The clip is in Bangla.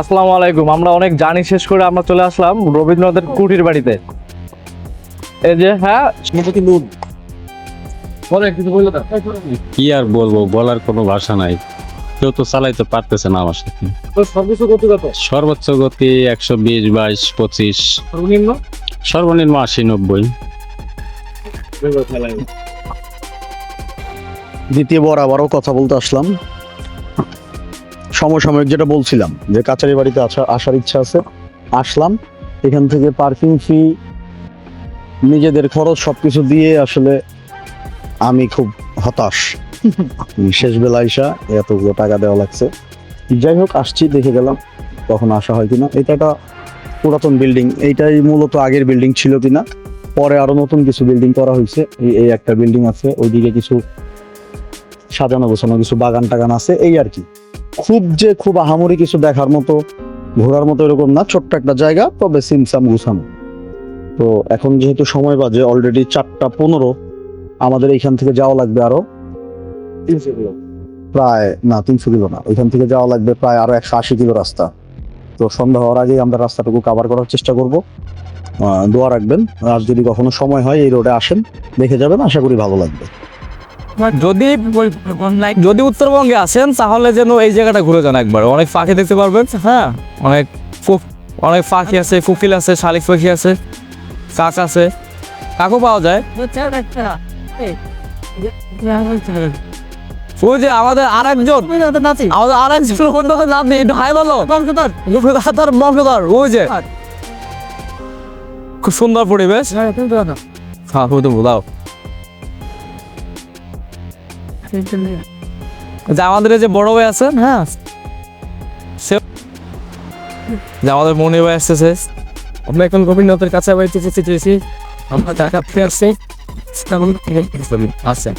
আসসালামু আলাইকুম। আমরা অনেক জানি শেষ করে আমরা চলে আসলাম রবীন্দ্রনাথের কুটির বাড়িতে। এই যে হ্যাঁ? নুন। কি আর বলব বলার কোনো ভাষা নাই। কেউ তো চালাইতে পারতেছে না আমার সাথে। সর্বোচ্চ গতি কত? সর্বোচ্চ গতি একশো বিশ বাইশ পঁচিশ। সর্বনিম্ন? সর্বনিম্ন আশি নব্বই। দ্বিতীয় বরাবরও কথা বলতে আসলাম। সমসাময়িক যেটা বলছিলাম, যে কাছারি বাড়িতে আসা আসার ইচ্ছা আছে, আসলাম। এখান থেকে পার্কিং ফি নিজেদের খরচ সবকিছু দিয়ে আসলে আমি খুব হতাশ। শেষ বেলা আইসা এতগুলো টাকা দেওয়া লাগছে। যাই হোক, আসছি, দেখে গেলাম কখন আসা হয় কিনা। এটা একটা পুরাতন বিল্ডিং এইটাই মূলত আগের বিল্ডিং ছিল কিনা। পরে আরও নতুন কিছু বিল্ডিং করা হয়েছে। এই একটা বিল্ডিং আছে, ওইদিকে কিছু সাজানো গোছানো কিছু বাগান টাগান আছে, এই আর কি। খুব যে খুব আহামরি কিছু দেখার মতো, ঘোরার মতো এরকম না, ছোট্ট একটা জায়গা, তবে সিমসাম গুছানো। তো এখন যেহেতু সময় বাজে অলরেডি চারটা পনেরো, আমাদের এইখান থেকে যাওয়া লাগবে আরও তিনশো কিলো। প্রায়, না, তিনশো কিলো না, ওইখান থেকে যাওয়া লাগবে প্রায় আরও একশো আশি কিলো রাস্তা। তো সন্ধ্যা হওয়ার আগেই আমরা রাস্তাটুকু কাভার করার চেষ্টা করব। দোয়া রাখবেন, আর যদি কখনো সময় হয় এই রোডে আসেন, দেখে যাবেন, আশা করি ভালো লাগবে। যদি যদি উত্তরবঙ্গে আসেন তাহলে যেন এই জায়গাটা ঘুরে যান একবার। অনেক পাখি দেখতে পারবেন হ্যাঁ? অনেক অনেক পাখি আছে কুকিল আছে শালিক পাখি আছে কাক আছে। কাকও পাওয়া যায়। ওই যে আমাদের আর একজন আমাদের আর একজন বন্ধুদের নাম নেই হাই বলো। তার বংশধর ওই যে। খুব সুন্দর পরিবেশ। হ্যাঁ তুমি তো বোলাও যে আমাদের যে বড় ভাই আছেন হ্যাঁ সে যে আমাদের মনে ভাই আসতেছে। আমরা এখন গোবিন্দতের কাছে বাড়িতে যেতে চেয়েছি আমরা টাকা আসছি। আছে